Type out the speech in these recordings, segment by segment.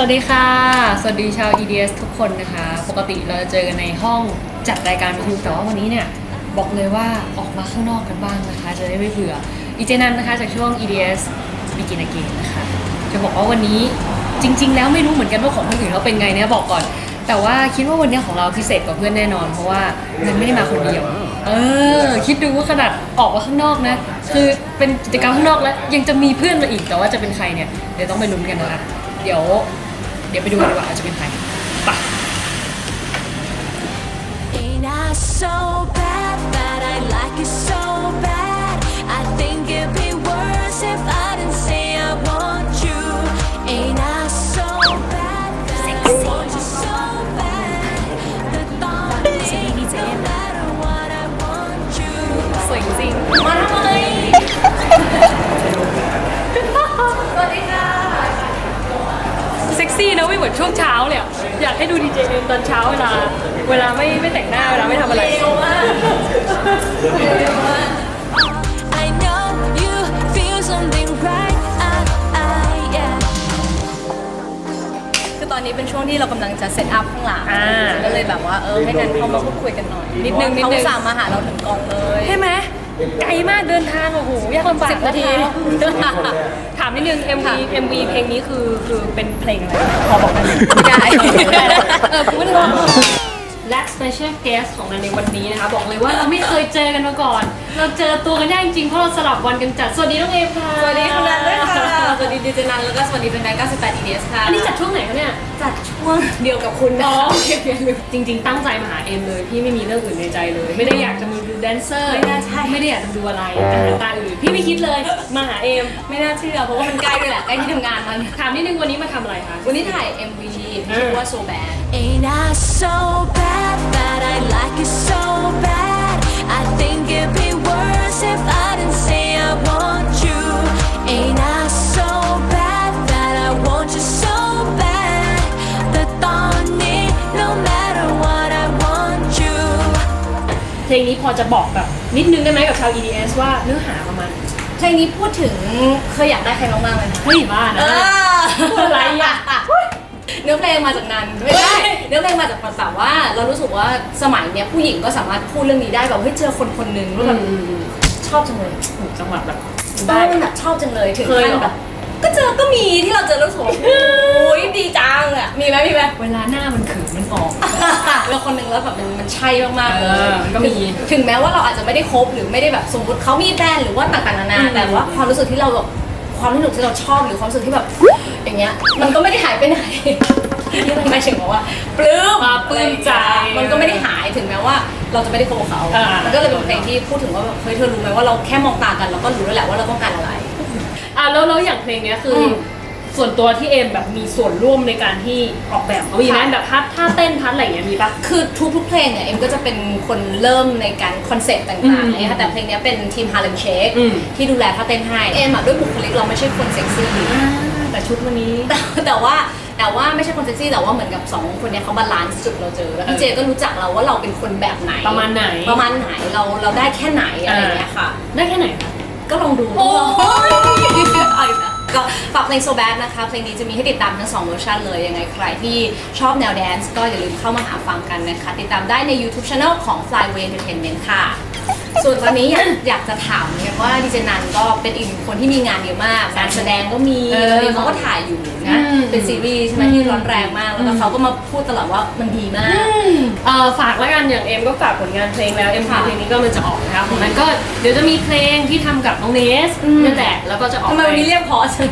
วัสดีค่ะ สวัสดีชาว EDS ทุกคนนะคะ ปกติเราจะเจอกันในห้องจัดรายการวิทยุแต่ว่าวันนี้เนี่ย บอกเลยว่าออกมาข้างนอกกันบ้างนะคะ จะได้ไม่เบื่ออีเจนันนะคะจากช่วง EDS Begin Again นะคะ จะบอกว่าวันนี้จริง ๆ แล้วไม่รู้เหมือนกันว่าของคนอื่นเขาเป็นไงเนี่ยบอกก่อน แต่ว่าคิดว่าวันนี้ของเราพิเศษกว่าเพื่อนแน่นอน เพราะว่าเงินไม่ได้มาคนเดียว เออ คิดดูว่าขนาดออกมาข้างนอกนะ คือเป็นกิจกรรมข้างนอกแล้วยังจะมีเพื่อนมาอีกแต่ว่าจะเป็นใครเนี่ยเดี๋ยวต้องไปลุ้นกันนะคะเดี๋ยว เดี๋ยวไปดูกันดีกว่าว่าจะเป็นใครไป Ain't I so bad that I like you so bad? I think it'd be worse if I didn't say I want you. Ain't I so bad that I want you so bad? The thought is no matter what I want you. สวยจริง มาทำไม เซ็ก ซี่นะไม่เหมือนช่วงเช้าเลยอะอยากให้ดูดีเจเอ็มตอนเช้าเวลา เวลาไม่ไม่แต่งหน้าเวลาไม่ทำอะไร I know you feel something right. I, I, yeah. คือตอนนี้เป็นช่วงที่เรากำลังจะเซตอัพข้างหลังอ่า ก็เลยแบบว่าเออให้นันเข้ามาพูดคุยกันหน่อยนิดนึงนิดนึงเขาอุตสามมาหาเราถึงกองเลย ใช่ไหม ไกลมากเดินทางโอ้โหยากลำบากสิบนาที ถามนิดนึง MV MV เพลงนี้คือคือเป็นเพลงอะไร พอบอกได้ไหมได้เออพูดเลย และ special guest ของเราในวันนี้นะคะ บอกเลยว่าเราไม่เคยเจอกันมาก่อน เราเจอตัวกันได้จริงๆเพราะเราสลับวันกันจัดสวัสดีน้องเอฟค่ะสวัสดีคุณนันด้วยค่ะ สวัสดีดีเจนันแล้วก็สวัสดีเป็นแบงค์98 EDS ค่ะ อันนี้จัดช่วงไหนคะเนี่ยจัดช่วงเดียวกับคุณอ๋อนะโอเคโอเคจริง ๆ ตั้งใจมาหาเอ็มเลยพี่ไม่มีเรื่องอื่นในใจเลย ไม่ได้อยากจะมาดูแดนเซอร์ไม่น่าใช่ไม่ได้อยากจะดูอะไรอาหารตาอื่นพี่ไม่คิดเลยมาหาเอ็มไม่น่าเชื่อเพราะว่ามันใกล้ด้วยแหละใกล้ที่ทำงานมันถามนิดนึงวันนี้มาทำอะไรคะวันนี้ถ่าย MV ที่ชื่อว่า So Bad Ain't I so bad that I like you so bad? I think it'd be worse if I didn't say I want you. Ain't I so bad that I want you so bad? The thought need no matter what I want you. เพลงนี้พอจะบอกแบบนิดนึงได้ไหมกับชาว EDS ว่าเนื้อหาประมาณเพลงนี้พูดถึงเคยอยากได้ใครมากๆเลยนะเฮ้ยบ้านะพูดอะไรอะ เนื้อเพลงมาจากนั้นไม่ได้เนื้อเพลงมาจากแบบว่า เรารู้สึกว่าสมัยเนี้ยผู้หญิงก็สามารถพูดเรื่องนี้ได้แบบเฮ้ยเจอคนคนหนึงแล้วแบบชอบจังเลยถูกจังหวัดแบบได้ได้แบบชอบจังเลยถึงเคยเหรขั้อนแบบก็เจอก็มีที่เราเจอแล้วรู้สึกว่าโอ้ยดีจังอะมีไหมมีไหมเวลาหน้ามันเขินมันออกแล้วคนหนึ่งแล้วแบบมันมันใช่มากๆเลเอยอมันก็มีถึงถึงแม้ว่าเราอาจจะไม่ได้คบหรือไม่ได้แบบสมมติเขามีแฟนหรือว่าต่างๆนานาอืมแต่ว่าความรู้สึกที่เราแบบ ความรู้สึกที่เราชอบหรือความรู้สึกที่แบบ อย่างเงี้ย มันก็ไม่ได้หายไปไหนหมายถึงว่าปลื้มมาปลื้มใจมันก็ไม่ได้หายถึงแม้ว่า เราจะไม่ได้คบกับเขาอ่ามัมันก็เลยเป็นเพลงที่พูดถึงว่าแบบเฮ้ยเธอรู้ไหมว่าเราแค่มองตากันเราก็รู้แล้วแหละว่าเราต้องการอะไรอะแล้วแล้วอย่างเพลงเนี้ยคืออม ส่วนตัวที่เอ็มแบบมีส่วนร่วมในการที่ออกแบบเขามีไหมค่ะแบบท่าท่าเต้นท่าอะไรอย่างเงี้ยมีปะ คือทุกๆเพลงเนี่ยเอ็มก็จะเป็นคนเริ่มในการคอนเซ็ปต์อืต่างมๆนะคะแต่เพลงเนี้ยเป็นทีม Harlem Shake อืม ที่ดูแลท่าเต้นให้เอ็มอะด้วยบุคลิกเราไม่ใช่คนเซ็กซี่ แต่ชุดวันนี้ แต่แต่ว่าแต่ว่าไม่ใช่คนเซ็กซี่แต่ว่าเหมือนกับสองคนเนี้ยเขาบาลานซ์จุดเราเจอแล้วพี่เออเจก็รู้จักเราว่าเราเป็นคนแบบไหนประมาณไหน ประมาณไหนเราเราได้แค่ไหนอะไรอย่างเงี้ยค่ะ ได้แค่ไหนคะ ก็ลองดูโอ้ย เอาอีกแล้วก็ฝาก เพลง So Bad นะคะเพลงนี้จะมีให้ติดตามทั้งสองเวอร์ชันเลยยังไงใครที่ชอบแนวแดนซ์ก็อย่าลืมเข้ามาหาฟังกันนะคะ ติดตามได้ใน YouTube Channel ของ Flyway Entertainment ค่ะ ส่วนตอนนี้อยากอยากจะถามเนี่ยว่าดิเจนันก็เป็นอีกหนึ่งคนที่มีงานเยอะมากการแสดงก็มีเออตอนนี้เขาก็ถ่ายอยู่นะ อืมเป็นซีรีส์ใช่ไหมที่ร้อนแรงมาก แล้วก็เขาก็มาพูดตลอดว่ามันดีมาก เอ่อฝากแล้วกันอย่างเอ็มก็ฝากผลงานเพลงแล้วเอ็มค่ะเพลงนี้ก็มันจะออกนะคะของนั้นก็เดี๋ยวจะมีเพลงที่ทำกับน้องเนสอืมนั่นแหละแล้วก็จะออกทำไมไปวันนี้เรียกพอจัง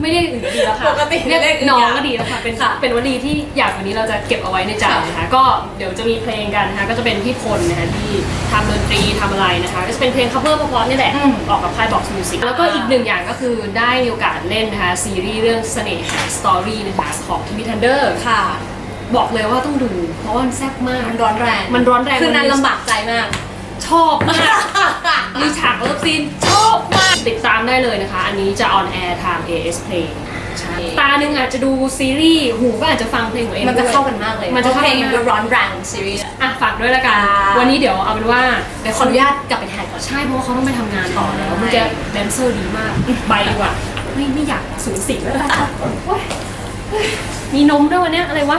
ไม่ได้อื่นก็ดีแล้วค่ะปกติเรียกเรียกอื่นน้องอย่างก็ดีแล้วค่ะเป็นค่ะเป็นวลีที่อยากวันนี้เราจะเก็บเอาไว้ในใจนะคะก็เดี๋ยวจะมีเพลงกันนะคะก็จะเป็นพี่พลนะคะที่ทำดนตรีทำอะไรนะคะก็จะเป็นเพลง cover เพราะๆนี่แหละอืมออกกับค่าย Box Music แล้วก็อีกหนึ่งอย่างก็คือได้มีโอกาสเล่นนะคะซีรีส์เรื่องเสน่หาสตอรี่นะคะของทีวีทันเดอร์ค่ะบอกเลยว่าต้องดู เพราะว่ามันแซ่บมาก มันร้อนแรง มันร้อนแรง คือนันลำบากใจมาก ชอบมากมีฉากเลิฟซีนชอบมากติดตาม ได้เลยนะคะ อันนี้จะออนแอร์ทาง AS Play ใช่ตาหนึ่งอาจจะดูซีรีส์ หูก็อาจจะฟังเพลงของเอ็มมันจะด้วยเข้ากันมากเลยมันจะเข้าเพลกังนมันมากร้อนแรงซีรีส์อะฝากด้วยละกันค่ะวันนี้เดี๋ยวเอาเป็นว่าเดี๋ยวขออนุญาตกลับไปถ่ายก่อน ใช่ เพราะว่าเขาต้องไปทำงานต่อแล้วใช่เมื่อกี้แดนเซอร์ดีมาก ไปดีกว่า ไม่ไม่อยากสูญเสียแล้วโอ๊ยมีนมด้วยวันเนี้ยอะไรวะ